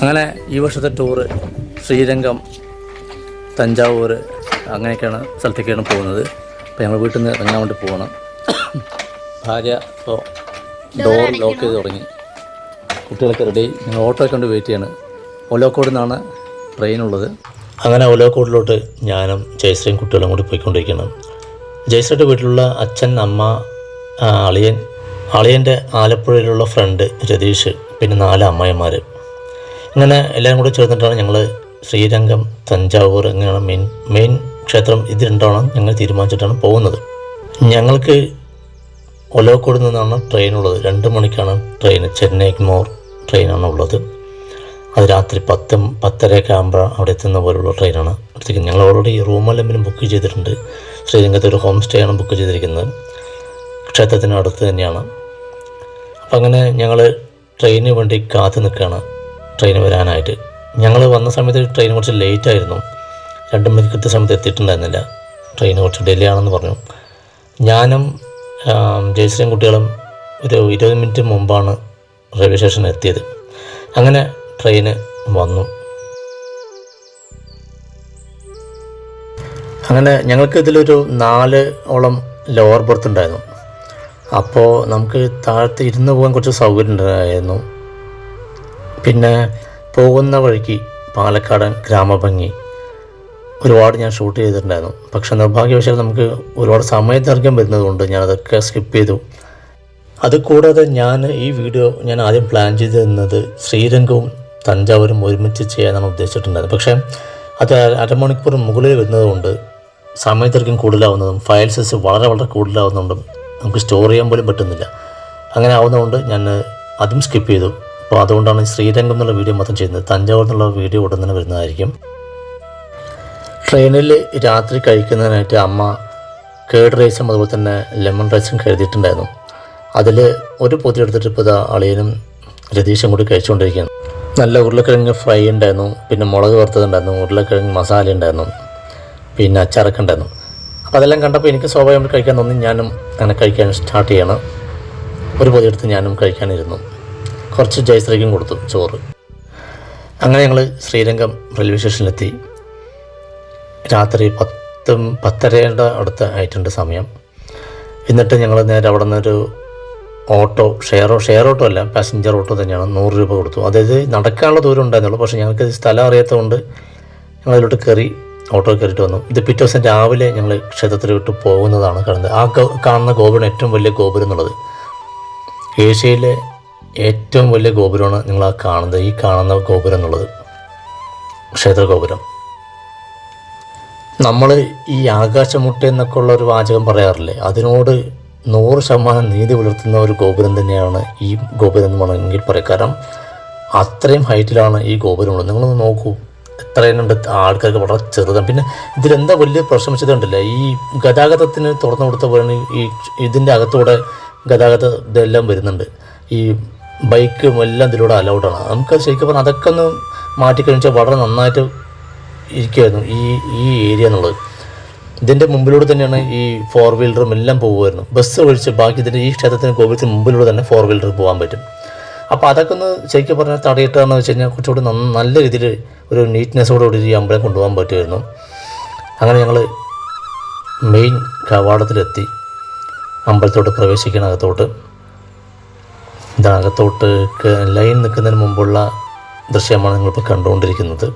അങ്ങനെ ഈ വർഷത്തെ ടൂറ് ശ്രീരംഗം തഞ്ചാവൂർ അങ്ങനെയൊക്കെയാണ് സ്ഥലത്തേക്കാണ് പോകുന്നത്. അപ്പോൾ ഞങ്ങൾ വീട്ടിൽ നിന്ന് ഇറങ്ങാൻ വേണ്ടി പോകണം ഭാര്യ ഇപ്പോൾ ഡോർ ലോക്ക് ചെയ്ത് തുടങ്ങി. കുട്ടികളൊക്കെ റെഡി ഞങ്ങൾ ഓട്ടോ കൊണ്ട് വെയിറ്റ് ചെയ്യാണ്. ഒലോക്കോട് നിന്നാണ് ട്രെയിനുള്ളത് അങ്ങനെ ഒലോക്കോടിലോട്ട് ഞാനും ജയശ്രീയും കുട്ടികളും കൂടി പോയിക്കൊണ്ടിരിക്കുകയാണ് ജയശ്രീയുടെ വീട്ടിലുള്ള അച്ഛൻ അമ്മ അളിയൻ. അളിയന്റെ ആലപ്പുഴയിലുള്ള ഫ്രണ്ട് രതീഷ് പിന്നെ നാല് അമ്മായിമാർ ഇങ്ങനെ എല്ലാവരും കൂടെ ചേർന്നിട്ടാണ് ഞങ്ങൾ ശ്രീരംഗം തഞ്ചാവൂർ ഇങ്ങനെയാണ് മെയിൻ മെയിൻ ക്ഷേത്രം ഇത് രണ്ടാണ് ഞങ്ങൾ തീരുമാനിച്ചിട്ടാണ് പോകുന്നത്. ഞങ്ങൾക്ക് ഒലോക്കോട് നിന്നാണ് ട്രെയിൻ ഉള്ളത്. രണ്ട് മണിക്കാണ് ട്രെയിൻ ചെന്നൈ മോർ ട്രെയിനാണ് ഉള്ളത്. അത് രാത്രി പത്തും പത്തരയൊക്കെ ആകുമ്പോൾ അവിടെ എത്തുന്ന പോലുള്ള ട്രെയിനാണ് എടുത്തിരിക്കുന്നത് ഞങ്ങൾ ഓൾറെഡി റൂമെല്ലാം ബുക്ക് ചെയ്തിട്ടുണ്ട്. ശ്രീരംഗത്ത് ഒരു ഹോം സ്റ്റേ ആണ് ബുക്ക് ചെയ്തിരിക്കുന്നത്. ക്ഷേത്രത്തിനടുത്ത് തന്നെയാണ്. അപ്പം അങ്ങനെ ഞങ്ങൾ ട്രെയിനിന് വേണ്ടി കാത്തു നിൽക്കുകയാണ്. ട്രെയിൻ വരാനായിട്ട്. ഞങ്ങൾ വന്ന സമയത്ത് ട്രെയിൻ കുറച്ച് ലേറ്റ് ആയിരുന്നു. രണ്ട് മണിക്ക് കൃത്യസമയത്ത് എത്തിയിട്ടുണ്ടായിരുന്നില്ല. ട്രെയിൻ കുറച്ച് ഡിലേ ആണെന്ന് പറഞ്ഞു. ഞാനും ജയശ്രീം കുട്ടികളും ഒരു ഇരുപത് മിനിറ്റ് മുമ്പാണ് റെയിൽവേ സ്റ്റേഷനിൽ എത്തിയത്. അങ്ങനെ ട്രെയിന് വന്നു. അങ്ങനെ ഞങ്ങൾക്ക് ഇതിലൊരു നാല് ഓളം ലോവർ ബർത്ത് ഉണ്ടായിരുന്നു. അപ്പോൾ നമുക്ക് താഴത്ത് ഇരുന്ന് പോകാൻ കുറച്ച് സൗകര്യം ഉണ്ടായിരുന്നു. പിന്നെ പോകുന്ന വഴിക്ക് പാലക്കാടൻ ഗ്രാമഭംഗി. ഒരുപാട് ഞാൻ ഷൂട്ട് ചെയ്തിട്ടുണ്ടായിരുന്നു. പക്ഷെ നിർഭാഗ്യവശാൽ നമുക്ക് ഒരുപാട് സമയദൈർഘ്യം വരുന്നതുകൊണ്ട് ഞാനതൊക്കെ സ്കിപ്പ് ചെയ്തു. അതുകൂടാതെ ഞാൻ ഈ വീഡിയോ ഞാൻ ആദ്യം പ്ലാൻ ചെയ്തിരുന്നത് ശ്രീരംഗവും തഞ്ചാവൂരും ഒരുമിച്ച് ചെയ്യാനാണ് ഉദ്ദേശിച്ചിട്ടുണ്ടായിരുന്നത്. പക്ഷേ അത് അരമണിക്കൂർ മുകളിൽ വരുന്നതുകൊണ്ട് സമയദൈർഘ്യം കൂടുതലാവുന്നതും ഫയൽ സൈസ് വളരെ വളരെ കൂടുതലാവുന്നതുകൊണ്ടും നമുക്ക് സ്റ്റോർ ചെയ്യാൻ പോലും പറ്റുന്നില്ല. അങ്ങനെ ആവുന്നതുകൊണ്ട് ഞാൻ അതും സ്കിപ്പ് ചെയ്തു. അപ്പോൾ അതുകൊണ്ടാണ് ശ്രീരംഗം എന്നുള്ള വീഡിയോ മാത്രം ചെയ്യുന്നത്. തഞ്ചാവൂർ എന്നുള്ള വീഡിയോ ഉടൻ തന്നെ വരുന്നതായിരിക്കും. ട്രെയിനിൽ രാത്രി കഴിക്കുന്നതിനായിട്ട് അമ്മ കേഡ് റൈസും അതുപോലെ തന്നെ ലെമൺ റൈസും കരുതിയിട്ടുണ്ടായിരുന്നു. അതിൽ ഒരു പൊതി എടുത്തിട്ട് ഇപ്പോൾ അളിയനും രതീഷും കൂടി കഴിച്ചുകൊണ്ടിരിക്കുന്നു നല്ല ഉരുളക്കിഴങ്ങ് ഫ്രൈ ഉണ്ടായിരുന്നു. പിന്നെ മുളക് വറുത്തതുണ്ടായിരുന്നു. ഉരുളക്കിഴങ്ങ് മസാല ഉണ്ടായിരുന്നു. പിന്നെ അച്ചാറൊക്കെ ഉണ്ടായിരുന്നു. അപ്പോൾ അതെല്ലാം കണ്ടപ്പോൾ എനിക്ക് സ്വാഭാവികമായിട്ട് കഴിക്കാൻ തോന്നി. ഞാനും അങ്ങനെ കഴിക്കാൻ സ്റ്റാർട്ട് ചെയ്യണം. ഒരു പൊതി എടുത്ത് ഞാനും കഴിക്കാനിരുന്നു. കുറച്ച് ജയശ്രീക്കും കൊടുത്തു ചോറ്. അങ്ങനെ ഞങ്ങൾ ശ്രീരംഗം റെയിൽവേ സ്റ്റേഷനിലെത്തി. രാത്രി പത്തും പത്തരയുടെ അടുത്ത് ആയിട്ടുണ്ട് സമയം. എന്നിട്ട് ഞങ്ങൾ നേരെ അവിടെ നിന്നൊരു ഓട്ടോ ഷെയർ ഷെയർ ഓട്ടോ അല്ല പാസഞ്ചർ ഓട്ടോ തന്നെയാണ് നൂറ് രൂപ കൊടുത്തു. അതായത് നടക്കാനുള്ള ദൂരം ഉണ്ടായിരുന്നുള്ളൂ പക്ഷേ ഞങ്ങൾക്ക് സ്ഥലം അറിയാത്തതുകൊണ്ട് ഞങ്ങൾ അതിലോട്ട് കയറി ഓട്ടോ കയറിയിട്ട് വന്നു. ഇത് പിറ്റേ ദിവസം രാവിലെ ഞങ്ങൾ ക്ഷേത്രത്തിൽ വിട്ട് പോകുന്നതാണ് കാണുന്നത്. ആ കാണുന്ന ഗോപുരം ഏറ്റവും വലിയ ഗോപുരം എന്നുള്ളത്. ഏഷ്യയിലെ ഏറ്റവും വലിയ ഗോപുരമാണ് നിങ്ങൾ ആ കാണുന്നത്. ഈ കാണുന്ന ഗോപുരം എന്നുള്ളത് ക്ഷേത്ര ഗോപുരം. നമ്മൾ ഈ ആകാശമുട്ട എന്നൊക്കെ ഉള്ള ഒരു വാചകം പറയാറില്ലേ? അതിനോട് നൂറ് ശതമാനം നീതി പുലർത്തുന്ന ഒരു ഗോപുരം തന്നെയാണ് ഈ ഗോപുരം എന്ന് വേണമെങ്കിൽ പറയാം. കാരണം അത്രയും ഹൈറ്റിലാണ് ഈ ഗോപുരമുള്ളത്. നിങ്ങളൊന്ന് നോക്കൂ. എത്രയും ഉണ്ട് ആൾക്കാർക്ക് വളരെ ചെറുതാണ്. പിന്നെ ഇതിലെന്താ വലിയ പ്രശ്നം ഈ ഗതാഗതത്തിന് തുറന്നു കൊടുത്ത പോലെയാണ് ഈ ഇതിന്റെ അകത്തൂടെ ഗതാഗത ഇതെല്ലാം വരുന്നുണ്ട്. ഈ ബൈക്കും എല്ലാം ഇതിലൂടെ അലൗഡാണ് നമുക്ക് ശരിക്കും പറഞ്ഞാൽ അതൊക്കെ ഒന്ന് മാറ്റിക്കഴിഞ്ഞാൽ വളരെ നന്നായിട്ട് ഇരിക്കുമായിരുന്നു ഈ ഈ ഏരിയ എന്നുള്ളത്. ഇതിന്റെ മുമ്പിലൂടെ തന്നെയാണ് ഈ ഫോർ വീലറും എല്ലാം പോകുമായിരുന്നു ബസ് ഒഴിച്ച് ബാക്കി ഇതിന്റെ ഈ ക്ഷേത്രത്തിന് ഗോപുരത്തിന് മുമ്പിലൂടെ തന്നെ ഫോർ വീലർ പോകാൻ പറ്റും. അപ്പോൾ അതൊക്കെ ഒന്ന് ശരിക്കും പറഞ്ഞാൽ തടയിട്ടാന്ന് വെച്ച് കഴിഞ്ഞാൽ കുറച്ചുകൂടി നല്ല രീതിയിൽ ഒരു നീറ്റ്നെസ്സോടുകൂടി ഈ അമ്പലം കൊണ്ടുപോകാൻ പറ്റുമായിരുന്നു അങ്ങനെ ഞങ്ങൾ മെയിൻ കവാടത്തിലെത്തി. അമ്പലത്തോട്ട് പ്രവേശിക്കണം അകത്തോട്ട് ഇതകത്തോട്ട് ലൈൻ നിൽക്കുന്നതിന് മുമ്പുള്ള ദൃശ്യമാണ് നിങ്ങളിപ്പോൾ കണ്ടുകൊണ്ടിരിക്കുന്നത്.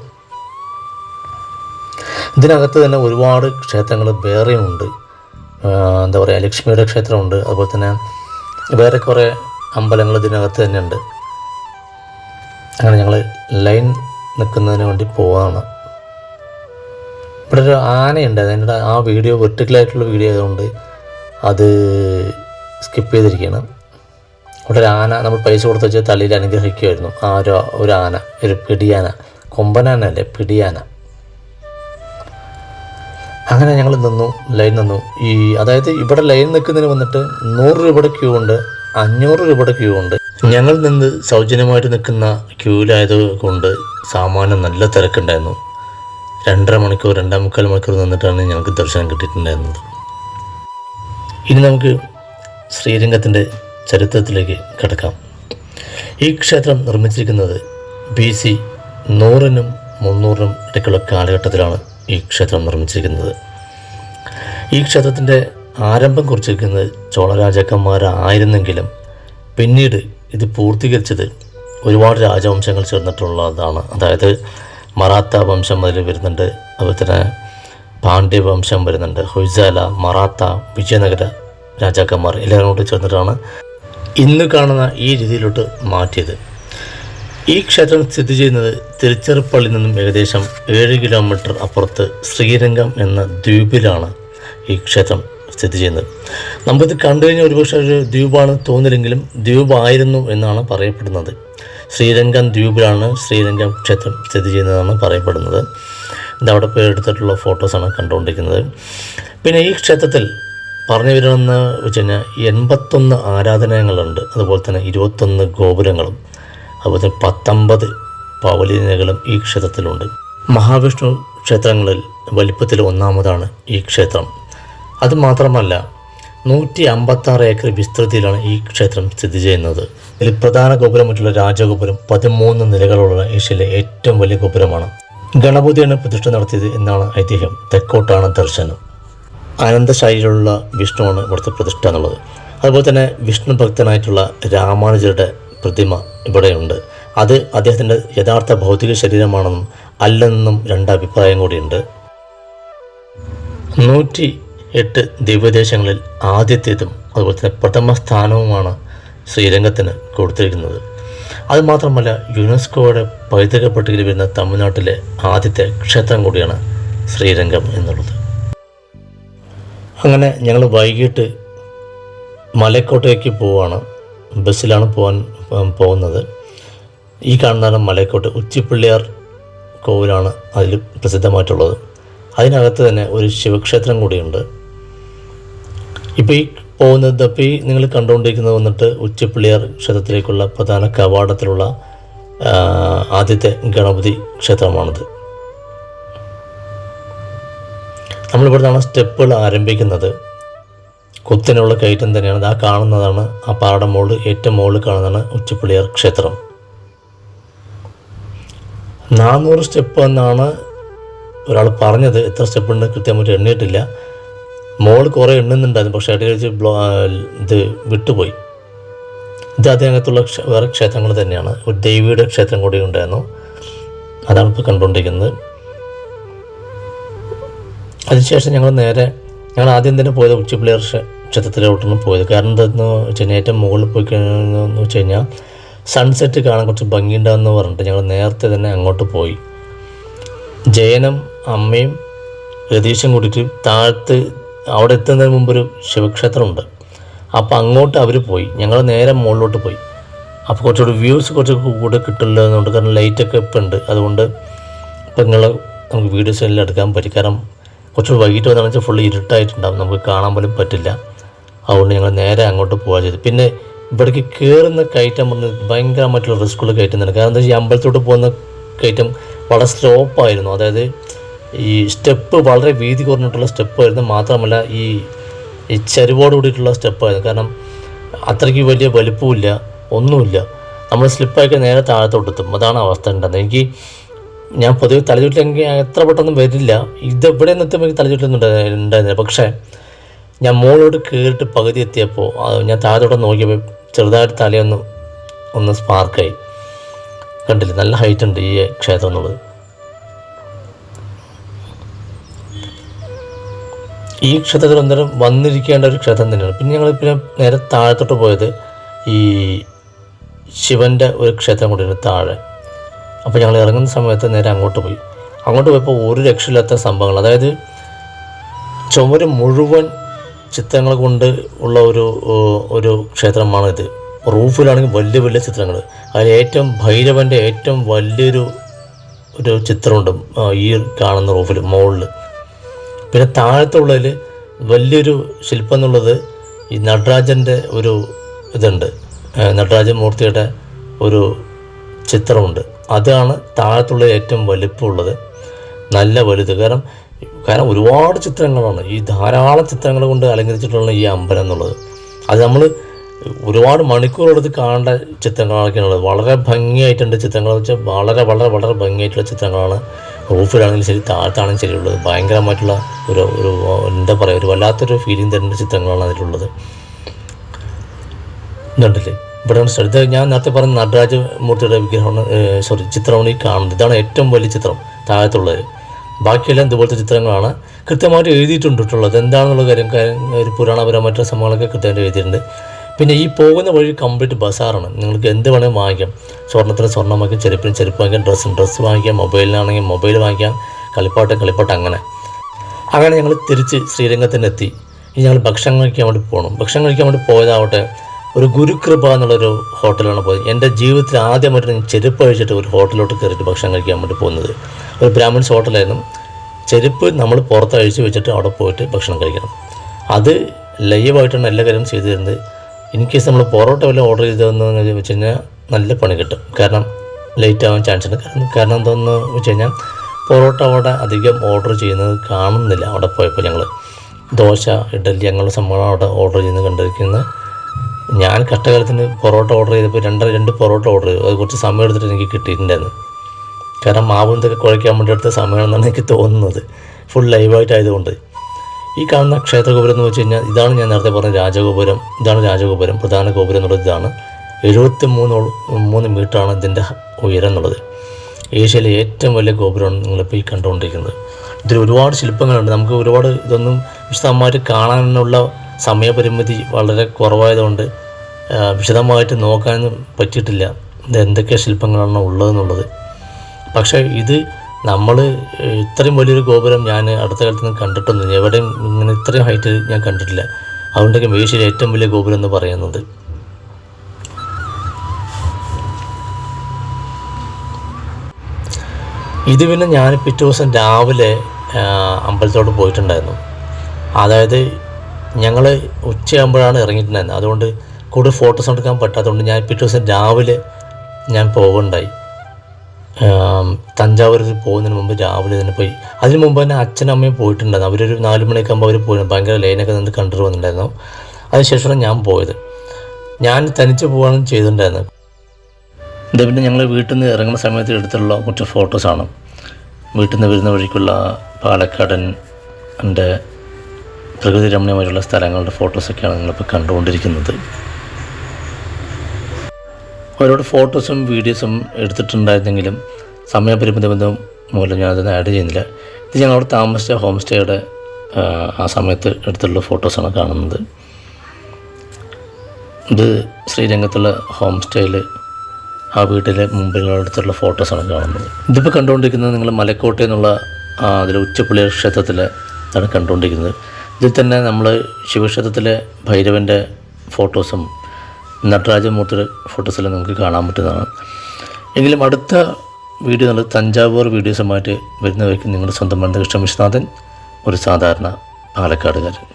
ഇതിനകത്ത് തന്നെ ഒരുപാട് ക്ഷേത്രങ്ങൾ വേറെയും ഉണ്ട് ആ, എന്താ പറയുക ലക്ഷ്മിയുടെ ക്ഷേത്രമുണ്ട്. അതുപോലെ തന്നെ വേറെ കുറേ അമ്പലങ്ങൾ ഇതിനകത്ത് തന്നെ ഉണ്ട് അങ്ങനെ ഞങ്ങൾ ലൈൻ നിൽക്കുന്നതിന് വേണ്ടി പോവാണ്. ഇവിടെ ഒരു ആനയുണ്ട്. അതിന്റെ ആ വീഡിയോ വെർട്ടിക്കലായിട്ടുള്ള വീഡിയോ ആയതുകൊണ്ട് അത് സ്കിപ്പ് ചെയ്തിരിക്കുകയാണ്. അവിടെ ഒരു ആന നമ്മൾ പൈസ കൊടുത്ത് വെച്ച് തള്ളിയിൽ അനുഗ്രഹിക്കുമായിരുന്നു ആ ഒരു ഒരു ആന ഒരു പിടിയാന കൊമ്പനാന അല്ലേ പിടിയാന. അങ്ങനെ ഞങ്ങൾ നിന്നു ലൈൻ നിന്നു. ഈ അതായത് ഇവിടെ ലൈൻ നിൽക്കുന്നതിന് വന്നിട്ട് നൂറ് രൂപയുടെ ക്യൂ ഉണ്ട് അഞ്ഞൂറ് രൂപയുടെ ക്യൂ ഉണ്ട്. ഞങ്ങൾ നിന്ന് സൗജന്യമായിട്ട് നിൽക്കുന്ന ക്യൂവിലായത് കൊണ്ട് സാമാന്യം നല്ല തിരക്കുണ്ടായിരുന്നു. രണ്ടര മണിക്കൂർ രണ്ടാം മുക്കാൽ മണിക്കൂർ നിന്നിട്ടാണ് ഞങ്ങൾക്ക് ദർശനം കിട്ടിയിട്ടുണ്ടായിരുന്നത്. ഇനി നമുക്ക് ശ്രീരംഗത്തിന്റെ ചരിത്രത്തിലേക്ക് കിടക്കാം. ഈ ക്ഷേത്രം നിർമ്മിച്ചിരിക്കുന്നത് ബി സി നൂറിനും മുന്നൂറിനും ഇടയ്ക്കുള്ള കാലഘട്ടത്തിലാണ് ഈ ക്ഷേത്രം നിർമ്മിച്ചിരിക്കുന്നത്. ഈ ക്ഷേത്രത്തിന്റെ ആരംഭം കുറിച്ചിരിക്കുന്നത് ചോളരാജാക്കന്മാരായിരുന്നെങ്കിലും പിന്നീട് ഇത് പൂർത്തീകരിച്ചത് ഒരുപാട് രാജവംശങ്ങൾ ചേർന്നിട്ടുള്ളതാണ്. അതായത് മറാത്ത വംശം അതിൽ വരുന്നുണ്ട് അതുപോലെ തന്നെ പാണ്ഡ്യ വംശം വരുന്നുണ്ട് ഹൊയ്സാല മറാത്ത വിജയനഗര രാജാക്കന്മാർ എല്ലാവരും കൂടി ചേർന്നിട്ടാണ് ഇന്ന് കാണുന്ന ഈ രീതിയിലോട്ട് മാറ്റിയത്. ഈ ക്ഷേത്രം സ്ഥിതി ചെയ്യുന്നത് തിരുച്ചിറപ്പള്ളിയിൽ നിന്നും ഏകദേശം ഏഴ് കിലോമീറ്റർ അപ്പുറത്ത് ശ്രീരംഗം എന്ന ദ്വീപിലാണ് ഈ ക്ഷേത്രം സ്ഥിതി ചെയ്യുന്നത്. നമുക്കിത് കണ്ടു കഴിഞ്ഞാൽ ഒരുപക്ഷെ ഒരു ദ്വീപാണ് തോന്നില്ലെങ്കിലും ദ്വീപായിരുന്നു എന്നാണ് പറയപ്പെടുന്നത്. ശ്രീരംഗം ദ്വീപിലാണ് ശ്രീരംഗം ക്ഷേത്രം സ്ഥിതി ചെയ്യുന്നതെന്നാണ് പറയപ്പെടുന്നത്. ഇത് അവിടെ പേരെടുത്തിട്ടുള്ള ഫോട്ടോസാണ് കണ്ടുകൊണ്ടിരിക്കുന്നത്. പിന്നെ ഈ ക്ഷേത്രത്തിൽ പറഞ്ഞു വരണമെന്ന് വെച്ച് കഴിഞ്ഞാൽ എൺപത്തൊന്ന് ആരാധനാലയങ്ങളുണ്ട് അതുപോലെ തന്നെ ഇരുപത്തൊന്ന് ഗോപുരങ്ങളും അതുപോലെ തന്നെ പത്തൊമ്പത് പവലിനകളും ഈ ക്ഷേത്രത്തിലുണ്ട്. മഹാവിഷ്ണു ക്ഷേത്രങ്ങളിൽ വലിപ്പത്തിൽ ഒന്നാമതാണ് ഈ ക്ഷേത്രം. അതുമാത്രമല്ല നൂറ്റി അമ്പത്താറ് ഏക്കർ വിസ്തൃതിയിലാണ് ഈ ക്ഷേത്രം സ്ഥിതി ചെയ്യുന്നത്. ഇതിൽ പ്രധാന ഗോപുരമായിട്ടുള്ള രാജഗോപുരം പതിമൂന്ന് നിലകളുള്ള ഏഷ്യയിലെ ഏറ്റവും വലിയ ഗോപുരമാണ്. ഗണപതിയാണ് പ്രതിഷ്ഠ നടത്തിയത് എന്നാണ് ഐതിഹ്യം. തെക്കോട്ടാണ് ദർശനം. അനന്തശൈലിയിലുള്ള വിഷ്ണുവാണ് ഇവിടുത്തെ പ്രതിഷ്ഠ എന്നുള്ളത്. അതുപോലെ തന്നെ വിഷ്ണു ഭക്തനായിട്ടുള്ള രാമാനുജരുടെ പ്രതിമ ഇവിടെയുണ്ട്. അത് അദ്ദേഹത്തിന്റെ യഥാർത്ഥ ഭൗതിക ശരീരമാണെന്നും അല്ലെന്നും രണ്ട് അഭിപ്രായം കൂടിയുണ്ട്. നൂറ്റി എട്ട് ദിവ്യദേശങ്ങളിൽ ആദ്യത്തേതും അതുപോലെ തന്നെ പ്രഥമ സ്ഥാനവുമാണ് ശ്രീരംഗത്തിന് കൊടുത്തിരിക്കുന്നത്. അതുമാത്രമല്ല യുനെസ്കോയുടെ പൈതൃക പട്ടികയിൽ വരുന്ന തമിഴ്നാട്ടിലെ ആദ്യത്തെ ക്ഷേത്രം കൂടിയാണ് ശ്രീരംഗം എന്നുള്ളത്. അങ്ങനെ ഞങ്ങൾ വൈകിട്ട് മലക്കോട്ടയ്ക്ക് പോവാണ്. ബസ്സിലാണ് പോകാൻ പോകുന്നത്. ഈ കാണുന്നതാണ് മലക്കോട്ട്. ഉച്ചിപ്പിള്ളിയാർ കോവിലാണ് അതിൽ പ്രസിദ്ധമായിട്ടുള്ളത്. അതിനകത്ത് തന്നെ ഒരു ശിവക്ഷേത്രം കൂടിയുണ്ട്. ഇപ്പോൾ ഈ പോകുന്നത് ഇപ്പോൾ ഈ നിങ്ങൾ കണ്ടുകൊണ്ടിരിക്കുന്നത് വന്നിട്ട് ഉച്ചിപ്പിള്ളിയാർ ക്ഷേത്രത്തിലേക്കുള്ള പ്രധാന കവാടത്തിലുള്ള ആദ്യത്തെ ഗണപതി ക്ഷേത്രമാണിത്. നമ്മളിവിടെ നിന്നാണ് സ്റ്റെപ്പുകൾ ആരംഭിക്കുന്നത് കുത്തിനുള്ള കയറ്റം തന്നെയാണ്. ആ കാണുന്നതാണ് ആ പാറയുടെ മുകളിൽ ഏറ്റവും മുകളിൽ കാണുന്നതാണ് ഉച്ചിപ്പിള്ളിയാർ ക്ഷേത്രം. നാനൂറ് സ്റ്റെപ്പ് എന്നാണ് ഒരാൾ പറഞ്ഞത്. എത്ര സ്റ്റെപ്പ് ഉണ്ട് കൃത്യമായിട്ട് എണ്ണിയിട്ടില്ല. മോൾ കുറേ എണ്ണുന്നുണ്ടായിരുന്നു. പക്ഷേ ഇടയിൽ വെച്ച് ബ്ലോ ഇത് വിട്ടുപോയി. ഇത് അതിനകത്തുള്ള വേറെ ക്ഷേത്രങ്ങൾ തന്നെയാണ്. ഒരു ദേവിയുടെ ക്ഷേത്രം കൂടി ഉണ്ടായിരുന്നു. അതാണ് ഇപ്പോൾ കണ്ടുകൊണ്ടിരിക്കുന്നത്. അതിനുശേഷം ഞങ്ങൾ നേരെ ഞങ്ങൾ ആദ്യം തന്നെ പോയത് ഉച്ചപ്പിള്ളിയർ ക്ഷേ- ക്ഷേത്രത്തിലോട്ടാണ് പോയത്. കാരണം എന്താണെന്ന് വെച്ച് കഴിഞ്ഞാൽ ഏറ്റവും മുകളിൽ പോയി കഴിഞ്ഞാൽ വെച്ച് കഴിഞ്ഞാൽ സൺസെറ്റ് കാണാൻ കുറച്ച് ഭംഗിയുണ്ടാകുമെന്ന് പറഞ്ഞിട്ട് ഞങ്ങൾ നേരത്തെ തന്നെ അങ്ങോട്ട് പോയി. ജയനും അമ്മയും രതീശും കൂടിയിട്ട് താഴത്ത് അവിടെ എത്തുന്നതിന് മുമ്പൊരു ശിവക്ഷേത്രമുണ്ട്. അപ്പോൾ അങ്ങോട്ട് അവർ പോയി. ഞങ്ങൾ നേരെ മുകളിലോട്ട് പോയി. അപ്പോൾ കുറച്ചുകൂടി വ്യൂസ് കുറച്ച് കൂടെ കിട്ടില്ല എന്നുണ്ട്. കാരണം ലൈറ്റൊക്കെ ഇപ്പം ഉണ്ട്. അതുകൊണ്ട് ഇപ്പം നിങ്ങൾ നമുക്ക് വീഡിയോസ് എല്ലാം എടുക്കാൻ പറ്റും. കാരണം കുറച്ചുകൂടി വൈകിട്ട് വന്നാൽ വെച്ചാൽ ഫുള്ള് ഇരുട്ടായിട്ടുണ്ടാവും. നമുക്ക് കാണാൻ പോലും പറ്റില്ല. അതുകൊണ്ട് ഞങ്ങൾ നേരെ അങ്ങോട്ട് പോകാൻ ചെയ്തു പിന്നെ ഇവിടേക്ക് കയറുന്ന കയറ്റം പറഞ്ഞ് ഭയങ്കരമായിട്ടുള്ള റിസ്ക്കുള്ള കയറ്റം കാരണം എന്താ വെച്ചാൽ ഈ അമ്പലത്തോട്ട് പോകുന്ന കയറ്റം വളരെ സ്ലോപ്പായിരുന്നു അതായത് ഈ സ്റ്റെപ്പ് വളരെ വീതി കുറഞ്ഞിട്ടുള്ള സ്റ്റെപ്പായിരുന്നു മാത്രമല്ല ഈ ഈ ചരിവോട് കൂടിയിട്ടുള്ള സ്റ്റെപ്പായിരുന്നു കാരണം അത്രയ്ക്ക് വലിയ വലിപ്പമില്ല ഒന്നുമില്ല. നമ്മൾ സ്ലിപ്പാക്കി നേരെ താഴത്തോട്ടെത്തും. അതാണ് അവസ്ഥ ഉണ്ടാകുന്നത് എനിക്ക് ഞാൻ പൊതുവെ തലചുറ്റിലെങ്കിൽ എത്ര പെട്ടെന്ന് വരില്ല. ഇത് ഇവിടെ നിന്നെത്തുമ്പോൾ എനിക്ക് തലചുറ്റലൊന്നും ഉണ്ടായിരുന്നില്ല പക്ഷേ ഞാൻ മോളോട് കയറിയിട്ട് പകുതി എത്തിയപ്പോൾ ഞാൻ താഴത്തോട്ട് നോക്കിയപ്പോൾ ചെറുതായിട്ട് തലയൊന്ന് ഒന്ന് സ്പാർക്കായി. കണ്ടില്ല? നല്ല ഹൈറ്റ് ഉണ്ട് ഈ ക്ഷേത്രം എന്നുള്ളത്. ഈ ക്ഷേത്രത്തിൽ അന്നേരം വന്നിരിക്കേണ്ട ഒരു ക്ഷേത്രം തന്നെയാണ്. പിന്നെ ഞങ്ങൾ പിന്നെ നേരെ താഴത്തോട്ട് പോയത് ഈ ശിവന്റെ ഒരു ക്ഷേത്രം കൂടിയാണ് താഴെ. അപ്പോൾ ഞങ്ങൾ ഇറങ്ങുന്ന സമയത്ത് നേരെ അങ്ങോട്ട് പോയി. അങ്ങോട്ട് പോയപ്പോൾ ഒരു രക്ഷയില്ലാത്ത സംഭവങ്ങൾ. അതായത് ചുമര് മുഴുവൻ ചിത്രങ്ങൾ കൊണ്ട് ഉള്ള ഒരു ഒരു ക്ഷേത്രമാണിത് റൂഫിലാണെങ്കിൽ വലിയ വലിയ ചിത്രങ്ങൾ. അതിൽ ഏറ്റവും ഭൈരവന്റെ ഏറ്റവും വലിയൊരു ഒരു ചിത്രമുണ്ട് ഈ കാണുന്ന റൂഫിൽ മുകളിൽ പിന്നെ താഴത്തുള്ളതിൽ വലിയൊരു ശില്പം എന്നുള്ളത് ഈ നടരാജന്റെ ഒരു ഇതുണ്ട്. നടരാജൻ നടരാജ മൂർത്തിയുടെ ഒരു ചിത്രമുണ്ട്. അതാണ് താഴത്തുള്ള ഏറ്റവും വലിപ്പമുള്ളത്. നല്ല വലുത്. കാരണം കാരണം ഒരുപാട് ചിത്രങ്ങളാണ്. ഈ ധാരാളം ചിത്രങ്ങൾ കൊണ്ട് അലങ്കരിച്ചിട്ടുള്ള ഈ അമ്പലം എന്നുള്ളത്. അത് നമ്മൾ ഒരുപാട് മണിക്കൂറെടുത്ത് കാണേണ്ട ചിത്രങ്ങളൊക്കെയാണുള്ളത് വളരെ ഭംഗിയായിട്ടുണ്ട് ചിത്രങ്ങൾ. വെച്ചാൽ വളരെ വളരെ വളരെ ഭംഗിയായിട്ടുള്ള ചിത്രങ്ങളാണ് റൂഫിലാണെങ്കിലും ശരി താഴത്താണെങ്കിലും ശരി ഉള്ളത് ഭയങ്കരമായിട്ടുള്ള ഒരു ഒരു എന്താ പറയുക ഒരു വല്ലാത്തൊരു ഫീലിംഗ് തരുന്ന ചിത്രങ്ങളാണ് അതിലുള്ളത്. ഇതുണ്ടല്ലേ? ഇവിടെ സ്ഥലത്ത് ഞാൻ നേരത്തെ പറഞ്ഞ നടരാജ മൂർത്തിയുടെ വിഗ്രഹമാണ് സോറി ചിത്രമാണ് ഈ കാണുന്നത്. ഇതാണ് ഏറ്റവും വലിയ ചിത്രം താഴത്തുള്ളത്. ബാക്കിയെല്ലാം ഇതുപോലത്തെ ചിത്രങ്ങളാണ്. കൃത്യമായിട്ട് എഴുതിയിട്ടുണ്ടിട്ടുള്ളത് എന്താണെന്നുള്ള കാര്യം കാര്യം ഒരു പുരാണപരമായിട്ടുള്ള സംഭവങ്ങളൊക്കെ കൃത്യമായിട്ട് എഴുതിയിട്ടുണ്ട്. പിന്നെ ഈ പോകുന്ന വഴി കംപ്ലീറ്റ് ബസാറാണ്. നിങ്ങൾക്ക് എന്ത് വേണമെങ്കിലും വാങ്ങിക്കാം. സ്വർണത്തിന് സ്വർണം വാങ്ങിക്കാം ചെരുപ്പിന് ചെരുപ്പ് വാങ്ങിക്കാം. ഡ്രസ്സിന് ഡ്രസ്സ് വാങ്ങിക്കാം. മൊബൈലിനാണെങ്കിൽ മൊബൈൽ വാങ്ങിക്കാം. കളിപ്പാട്ടം കളിപ്പാട്ടം അങ്ങനെ. അങ്ങനെ ഞങ്ങൾ തിരിച്ച് ശ്രീരംഗത്തിനെത്തി. ഇനി ഞങ്ങൾ ഭക്ഷണം കഴിക്കാൻ വേണ്ടി പോകണം ഭക്ഷണം കഴിക്കാൻ വേണ്ടി പോയതാവട്ടെ ഒരു ഗുരുകൃപ എന്നുള്ളൊരു ഹോട്ടലാണ് പോയത്. എന്റെ ജീവിതത്തിൽ ആദ്യമായിട്ട് ഞാൻ ചെരുപ്പ് കഴിച്ചിട്ട് ഒരു ഹോട്ടലിലോട്ട് കയറിയിട്ട് ഭക്ഷണം കഴിക്കാൻ വേണ്ടി പോകുന്നത്. ഒരു ബ്രാഹ്മിൺസ് ഹോട്ടലായിരുന്നു. ചെരുപ്പ് നമ്മൾ പുറത്ത് അഴിച്ച് വെച്ചിട്ട് അവിടെ പോയിട്ട് ഭക്ഷണം കഴിക്കണം. അത് ലൈവായിട്ടാണ് എല്ലാ കാര്യം ചെയ്തു തരുന്നത്. ഇൻ കേസ് നമ്മൾ പൊറോട്ട വല്ല ഓർഡർ ചെയ്തതെന്ന് വെച്ച് കഴിഞ്ഞാൽ നല്ല പണി കിട്ടും. കാരണം ലേറ്റ് ആവാൻ ചാൻസ് ഉണ്ട്. കാരണം കാരണം എന്താണെന്ന് വെച്ച് കഴിഞ്ഞാൽ പൊറോട്ട അവിടെ അധികം ഓർഡർ ചെയ്യുന്നത് കാണുന്നില്ല അവിടെ പോയപ്പോൾ ഞങ്ങൾ. ദോശ ഇഡലി അങ്ങനെയുള്ള സംഭവമാണ് അവിടെ ഓർഡർ ചെയ്യുന്നത് കണ്ടിരിക്കുന്നത്. ഞാൻ കഷ്ടകാലത്തിന് പൊറോട്ട ഓർഡർ ചെയ്തപ്പോൾ രണ്ടര രണ്ട് പൊറോട്ട ഓർഡർ ചെയ്തു. അത് കുറച്ച് സമയം എടുത്തിട്ട് എനിക്ക് കിട്ടിയിട്ടുണ്ടായിരുന്നു. കാരണം മാവും എന്തൊക്കെ കുഴയ്ക്കാൻ വേണ്ടി എടുത്ത സമയമാണെന്നാണ് എനിക്ക് തോന്നുന്നത്. ഫുൾ ലൈവായിട്ടായതുകൊണ്ട് ഈ കാണുന്ന ക്ഷേത്രഗോപുരം എന്ന് വെച്ച് കഴിഞ്ഞാൽ ഇതാണ് ഞാൻ നേരത്തെ പറഞ്ഞ രാജഗോപുരം. ഇതാണ് രാജഗോപുരം. പ്രധാന ഗോപുരം എന്നുള്ളത് ഇതാണ്. എഴുപത്തി മൂന്ന് മൂന്ന് മീറ്ററാണ് ഇതിന്റെ ഉയരം എന്നുള്ളത്. ഏഷ്യയിലെ ഏറ്റവും വലിയ ഗോപുരമാണ് നിങ്ങളിപ്പോൾ ഈ കണ്ടുകൊണ്ടിരിക്കുന്നത്. ഇതിൽ ഒരുപാട് ശില്പങ്ങളുണ്ട്. നമുക്ക് ഒരുപാട് ഇതൊന്നും വിശദമായിട്ട് കാണാനുള്ള സമയപരിമിതി വളരെ കുറവായതുകൊണ്ട് വിശദമായിട്ട് നോക്കാനും പറ്റിയിട്ടില്ല. ഇത് എന്തൊക്കെ ശില്പങ്ങളാണ് ഉള്ളതെന്നുള്ളത്. പക്ഷേ ഇത് നമ്മൾ ഇത്രയും വലിയൊരു ഗോപുരം ഞാൻ അടുത്ത കാലത്തൊന്നും കണ്ടിട്ടൊന്നും എവിടെയും ഇങ്ങനെ ഇത്രയും ഹൈറ്റ് ഞാൻ കണ്ടിട്ടില്ല. അതുകൊണ്ടൊക്കെ ഏഷ്യയിലെ ഏറ്റവും വലിയ ഗോപുരം എന്ന് പറയുന്നത്. ഇത് പിന്നെ ഞാൻ പിറ്റേ ദിവസം രാവിലെ അമ്പലത്തോട് പോയിട്ടുണ്ടായിരുന്നു. അതായത് ഞങ്ങൾ ഉച്ചയാകുമ്പോഴാണ് ഇറങ്ങിയിട്ടുണ്ടായിരുന്നത്. അതുകൊണ്ട് കൂടുതൽ ഫോട്ടോസ് എടുക്കാൻ പറ്റാത്തതുകൊണ്ട് ഞാൻ പിറ്റേ ദിവസം രാവിലെ ഞാൻ പോകുന്നുണ്ടായി തഞ്ചാവൂരിൽ പോകുന്നതിന് മുമ്പ് രാവിലെ തന്നെ പോയി. അതിന് മുമ്പ് തന്നെ അച്ഛനും അമ്മയും പോയിട്ടുണ്ടായിരുന്നു. അവരൊരു നാല് മണിയൊക്കെ ആകുമ്പോൾ അവർ പോയി ഭയങ്കര ലൈനൊക്കെ നിന്ന് കണ്ടിട്ട് വന്നിട്ടുണ്ടായിരുന്നു. അതിനുശേഷമാണ് ഞാൻ പോയത്. ഞാൻ തനിച്ച് പോകാനും ചെയ്തിട്ടുണ്ടായിരുന്നു ഇത് പിന്നെ ഞങ്ങൾ വീട്ടിൽ നിന്ന് ഇറങ്ങുന്ന സമയത്ത് എടുത്തുള്ള കുറച്ച് ഫോട്ടോസാണ് വീട്ടിൽ നിന്ന് വരുന്ന വഴിക്കുള്ള പാലക്കാടൻ എന്റെ പ്രകൃതി രമണീയമായിട്ടുള്ള സ്ഥലങ്ങളുടെ ഫോട്ടോസൊക്കെയാണ് നിങ്ങളിപ്പോൾ കണ്ടുകൊണ്ടിരിക്കുന്നത്. ഒരുപാട് ഫോട്ടോസും വീഡിയോസും എടുത്തിട്ടുണ്ടായിരുന്നെങ്കിലും സമയപരിമിതി ബന്ധം മൂലം ഞാനതൊന്നും ആഡ് ചെയ്യുന്നില്ല. ഇത് ഞങ്ങൾ അവിടെ താമസിച്ച ഹോം സ്റ്റേയുടെ ആ, സമയത്ത് എടുത്തുള്ള ഫോട്ടോസാണ് കാണുന്നത്. ഇത് ശ്രീരംഗത്തുള്ള ഹോം സ്റ്റേയിൽ ആ വീട്ടിലെ മുമ്പിലടുത്തുള്ള ഫോട്ടോസാണ് കാണുന്നത്. ഇതിപ്പോൾ കണ്ടുകൊണ്ടിരിക്കുന്നത് നിങ്ങൾ മലക്കോട്ടെ എന്നുള്ള അതിലെ ഉച്ചപ്പുള്ളി ക്ഷേത്രത്തിലെ കണ്ടുകൊണ്ടിരിക്കുന്നത്. ഇതിൽ തന്നെ നമ്മൾ ശിവക്ഷേത്രത്തിലെ ഭൈരവന്റെ ഫോട്ടോസും നടരാജമൂർത്തിയുടെ ഫോട്ടോസെല്ലാം നമുക്ക് കാണാൻ പറ്റുന്നതാണ്. എങ്കിലും അടുത്ത വീഡിയോ നമ്മൾ തഞ്ചാവൂർ വീഡിയോസുമായിട്ട് വരുന്നവർക്ക് നിങ്ങളുടെ സ്വന്തം ബന്ധകൃഷ്ണ വിശ്വനാഥൻ ഒരു സാധാരണ പാലക്കാടുകാരൻ.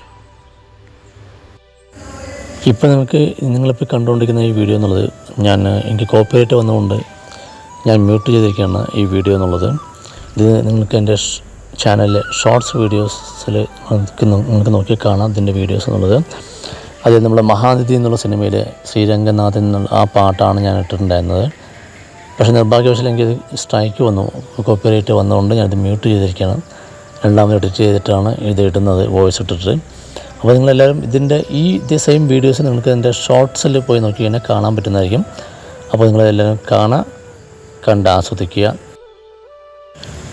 ഇപ്പോൾ നമുക്ക് നിങ്ങളിപ്പോൾ കണ്ടുകൊണ്ടിരിക്കുന്ന ഈ വീഡിയോ എന്നുള്ളത് ഞാൻ എനിക്ക് കോപ്പറേറ്റ് വന്നതുകൊണ്ട് ഞാൻ മ്യൂട്ട് ചെയ്തിരിക്കുകയാണ് ഈ വീഡിയോ എന്നുള്ളത്. ഇത് നിങ്ങൾക്ക് എന്റെ ചാനലിലെ ഷോർട്സ് വീഡിയോസിൽ നിങ്ങൾക്ക് നോ- നിങ്ങൾക്ക് നോക്കി കാണാം ഇതിന്റെ വീഡിയോസ് എന്നുള്ളത്. അതിൽ നമ്മൾ മഹാനിധി എന്നുള്ള സിനിമയിൽ ശ്രീരംഗനാഥൻ എന്നുള്ള ആ പാട്ടാണ് ഞാൻ ഇട്ടിട്ടുണ്ടായിരുന്നത്. പക്ഷേ നിർഭാഗ്യവശാൽ എനിക്കത് സ്ട്രൈക്ക് വന്നു. കോപ്പിറൈറ്റ് വന്നതുകൊണ്ട് ഞാനത് മ്യൂട്ട് ചെയ്തിരിക്കുകയാണ്. രണ്ടാമത് എഡിറ്റ് ചെയ്തിട്ടാണ് ഇത് വോയിസ് ഇട്ടിട്ട്. അപ്പോൾ നിങ്ങളെല്ലാവരും ഇതിന്റെ ഈ ഇതേ സെയിം വീഡിയോസ് നിങ്ങൾക്ക് എന്റെ ഷോർട്സിൽ പോയി നോക്കി കഴിഞ്ഞാൽ കാണാൻ പറ്റുന്നതായിരിക്കും. അപ്പോൾ നിങ്ങളെല്ലാവരും കാണാം കണ്ട് ആസ്വദിക്കുക.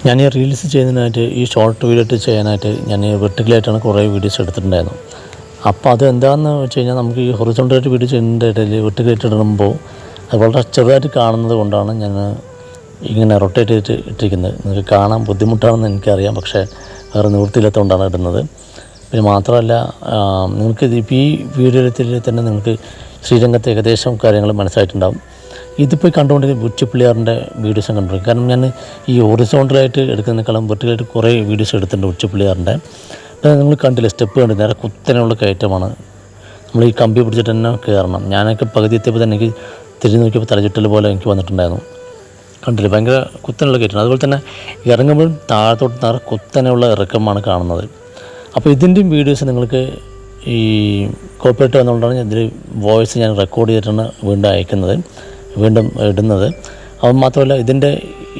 ഞാൻ ഈ റീൽസ് ചെയ്യുന്നതിനായിട്ട് ഈ ഷോർട്ട് വീഡിയോ ഇട്ട് ചെയ്യാനായിട്ട് ഞാൻ വെർട്ടിക്കലായിട്ടാണ് കുറേ വീഡിയോസ് എടുത്തിട്ടുണ്ടായിരുന്നു അപ്പോൾ അത് എന്താണെന്ന് വെച്ച് കഴിഞ്ഞാൽ നമുക്ക് ഈ ഹൊറിസോണ്ടലായിട്ട് വീഡിയോ ചെയ്യുന്നതിന്റെ ഇടയിൽ വെർട്ടിക്കലായിട്ട് ഇടുമ്പോൾ അത് വളരെ ചെറുതായിട്ട് കാണുന്നത് കൊണ്ടാണ് ഞാൻ ഇങ്ങനെ റൊട്ടേറ്റ് ചെയ്തിട്ട് ഇട്ടിരിക്കുന്നത്. നിങ്ങൾക്ക് കാണാൻ ബുദ്ധിമുട്ടാണെന്ന് എനിക്കറിയാം പക്ഷേ വേറെ നിവൃത്തിയില്ലാത്തതുകൊണ്ടാണ് ഇടുന്നത്. പിന്നെ മാത്രമല്ല നിങ്ങൾക്ക് ഇപ്പോൾ ഈ വീഡിയോയിൽ തന്നെ നിങ്ങൾക്ക് ശ്രീരംഗത്തെ ഏകദേശം കാര്യങ്ങൾ മനസ്സിലായിട്ടുണ്ടാവും. ഇതിപ്പോൾ കണ്ടുകൊണ്ടിരിക്കുന്ന ഉച്ചപ്പിള്ളിയാറിന്റെ വീഡിയോസും കണ്ടുകൊണ്ടിരിക്കും കാരണം ഞാൻ ഈ ഹൊറിസോണ്ടലായിട്ട് എടുക്കുന്നതിനേക്കാളും വെർട്ടിക്കലായിട്ട് കുറേ വീഡിയോസ് എടുത്തിട്ടുണ്ട് ഉച്ചപ്പിള്ളിയാറിന്റെ അപ്പോൾ നിങ്ങൾ കണ്ടില്ല സ്റ്റെപ്പ് കണ്ടു നേരെ കുത്തനെയുള്ള കയറ്റമാണ്. നമ്മൾ ഈ കമ്പി പിടിച്ചിട്ട് തന്നെ കയറണം. ഞാനൊക്കെ പകുതി എത്തിയപ്പോൾ തന്നെ എനിക്ക് തിരിഞ്ഞു നോക്കിയപ്പോൾ തലചുറ്റൽ പോലെ എനിക്ക് വന്നിട്ടുണ്ടായിരുന്നു. കണ്ടില്ല ഭയങ്കര കുത്തനെയുള്ള കയറ്റമാണ്. അതുപോലെ തന്നെ ഇറങ്ങുമ്പോഴും താഴത്തോട്ട് നിറ കുത്തനെയുള്ള ഇറക്കമാണ് കാണുന്നത്. അപ്പോൾ ഇതിന്റെയും വീഡിയോസ് നിങ്ങൾക്ക് ഈ കോപ്പറേറ്റ് വന്നുകൊണ്ടാണ് ഇതിൽ വോയിസ് ഞാൻ റെക്കോർഡ് ചെയ്തിട്ടാണ് വീണ്ടും അയക്കുന്നത്. വീണ്ടും ഇടുന്നത്. അത് മാത്രമല്ല ഇതിന്റെ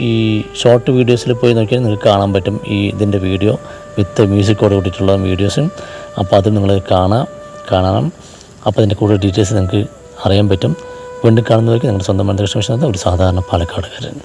ഈ ഷോർട്ട് വീഡിയോസിൽ പോയി നോക്കിയാൽ നിങ്ങൾക്ക് കാണാൻ പറ്റും ഈ ഇതിന്റെ വീഡിയോ വിത്ത് മ്യൂസിക്കോട് കൂടിയിട്ടുള്ള വീഡിയോസും അപ്പോൾ അത് നിങ്ങൾ കാണാം കാണണം. അപ്പോൾ അതിന്റെ കൂടുതൽ ഡീറ്റെയിൽസ് നിങ്ങൾക്ക് അറിയാൻ പറ്റും. വീണ്ടും കാണുന്നവർക്ക് നിങ്ങളുടെ സ്വന്തം മന്ത്രി ഒരു സാധാരണ പാലക്കാടുകാരൻ.